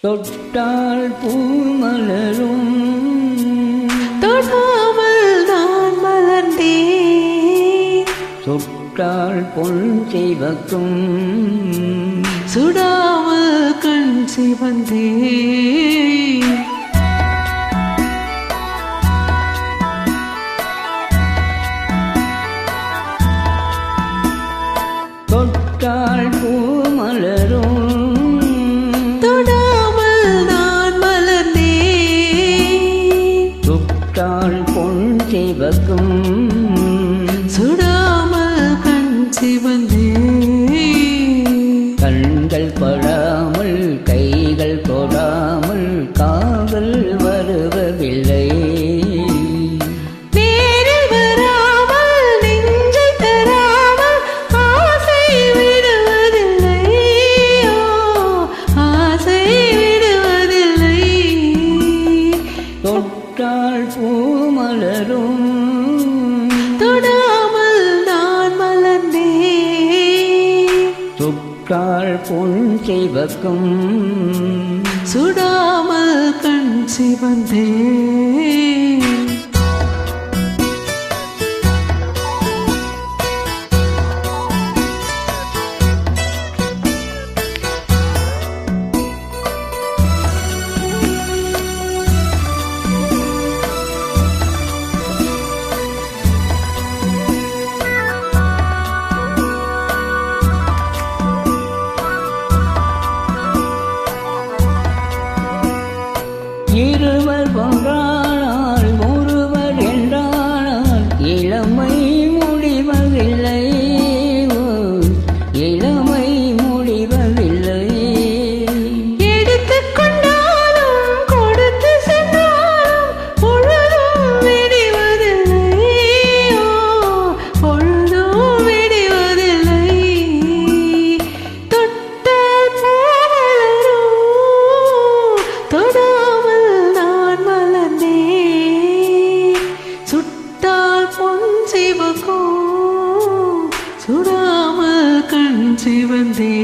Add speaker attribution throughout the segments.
Speaker 1: தொட்டால் பூ மலரும்.
Speaker 2: தொடாமல் நான் மலர்ந்தேன்.
Speaker 1: சுட்டால் பொன் செய்வக்கும்.
Speaker 2: சுடாமல் கண் சிவந்தேன்.
Speaker 1: படாமல் கைகள் தொடாமல் காதல் வருவதில்லை. சுட்டால் பொன் செய்வக்கும்
Speaker 2: சுடாமல் கண் சிவந்தே.
Speaker 1: இருவர் ஒன்றானால்
Speaker 2: சிவந்தே.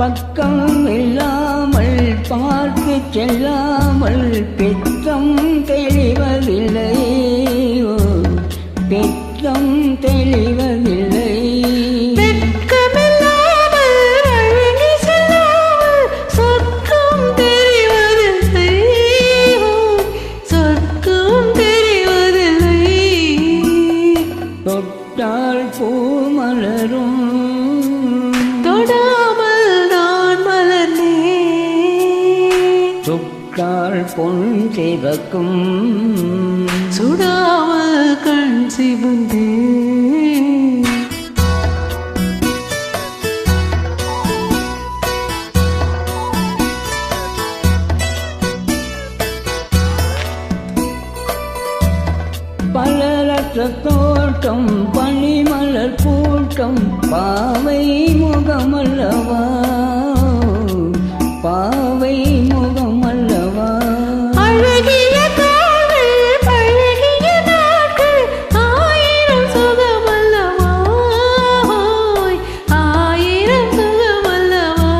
Speaker 1: பக்கம் இல்லாமல் பார்த்து செல்லாமல் பித்தம் தெளிவதில்லை.
Speaker 2: தெரிவதில்லை.
Speaker 1: தொட்டால் பூ மலரும்.
Speaker 2: தொடாமல் நான் மலர்ந்தேன்.
Speaker 1: சுட்டால் பொன் சிவக்கும்.
Speaker 2: சுடாமல் கண் சிவந்தேன்.
Speaker 1: பலரற்ற தோட்டம் பனிமலர் கூட்டம் பாவை முகமல்லவா? பாவை முகமல்லவா?
Speaker 2: அழகிய கால்கள் பழகிய நாட்கள் ஆயிரம் சுகமல்லவா? ஆயிரம் சுகமல்லவா?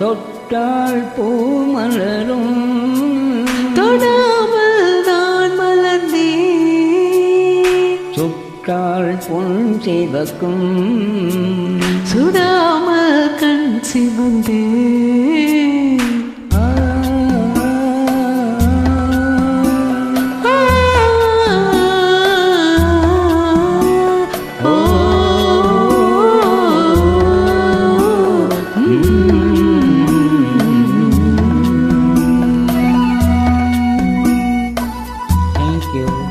Speaker 1: தொட்டால் பூ மலரும் விட்டாள் பொன் சேவக்கும்
Speaker 2: சுடாமல் கண் சிவந்தே Thank you.